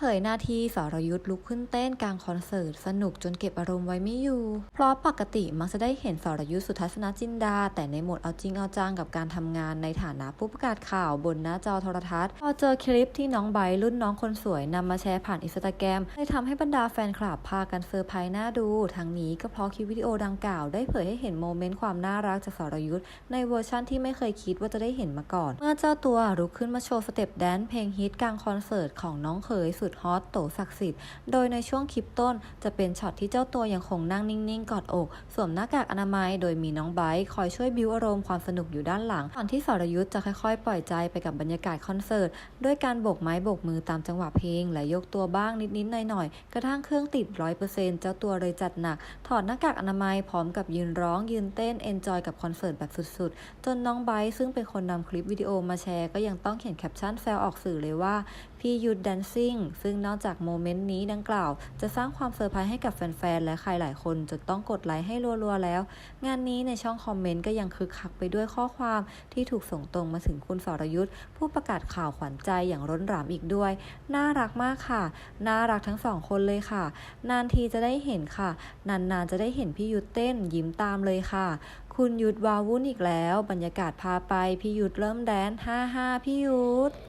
เผยนาทีสรยุทธ์ลุกขึ้นเต้นกลางคอนเสิร์ตสนุกจนเก็บอารมณ์ไว้ไม่อยู่ เพราะปกติมักจะได้เห็นสรยุทธ์สุทัศนจินดา แต่ในโหมดเอาจริงเอาจังกับการทำงานในฐานะผู้ประกาศข่าวบนหน้าจอโทรทัศน์พอเจอคลิปที่น้องไบรุ่นน้องคนสวยนำมาแชร์ผ่านอินสตาแกรมเลยทำให้บรรดาแฟนคลับพากันเซอร์ไพรส์น่าดู ทั้งนี้ก็เพราะคลิปวิดีโอดังกล่าวได้เผยให้เห็นโมเมนต์ความน่ารักจากสรยุทธ์ในเวอร์ชั่นที่ไม่เคยคิดว่าจะได้เห็นมาก่อน เมื่อเจ้าตัวลุกขึ้นมาโชว์สเต็ปแดนซ์เพลงฮิตกลางคอนเสิร์ตของน้องเขยสุดฮอตโตศักดิ์สิทธิ์ โดยในช่วงคลิปต้นจะเป็นช็อตที่เจ้าตัวยังคงนั่งนิ่งๆ กอดอก สวมหน้ากากอนามัย โดยมีน้องไบร์คอยช่วยบิวอารมณ์ความสนุกอยู่ด้านหลังก่อนที่สรยุทธ์จะค่อยๆ ปล่อยใจไปกับบรรยากาศคอนเสิร์ตด้วยการโบกไม้โบกมือตามจังหวะเพลงและยกตัวบ้างนิดๆหน่อยๆกระทั่งเครื่องติดร้อยเปอร์เซ็นต์เจ้าตัวเลยจัดหนัก ถอดหน้ากากอนามัยพร้อมกับยืนร้องยืนเต้นเอนจอยกับคอนเสิร์ตแบบสุดๆ จนน้องไบร์ซึ่งเป็นคนนำคลิปวิดีโอมาแชร์ก็ยังต้องเขียนแคปชั่นแซวออกสื่อเลยว่าพี่ยุทธแดนซิ่งซึ่งนอกจากโมเมนต์นี้ดังกล่าว จะสร้างความเซอร์ไพรส์ให้กับแฟนๆ และใครหลายคนจนต้องกดไลค์ให้รัวๆแล้ว งานนี้ในช่องคอมเมนต์ก็ยังคึกคักไปด้วยข้อความที่ถูกส่งตรงมาถึงคุณสรยุทธ์ผู้ประกาศข่าวขวัญใจอย่างร้นรามอีกด้วย น่ารักมากค่ะ น่ารักทั้งสองคนเลยค่ะ นานทีจะได้เห็นค่ะ นานๆจะได้เห็นพี่ยุทธเต้นยิ้มตามเลยค่ะคุณยุทธวาวุ่นอีกแล้ว บรรยากาศพาไป พี่ยุทธเริ่มแดนซ์ฮ่าฮ่าพี่ยุทธ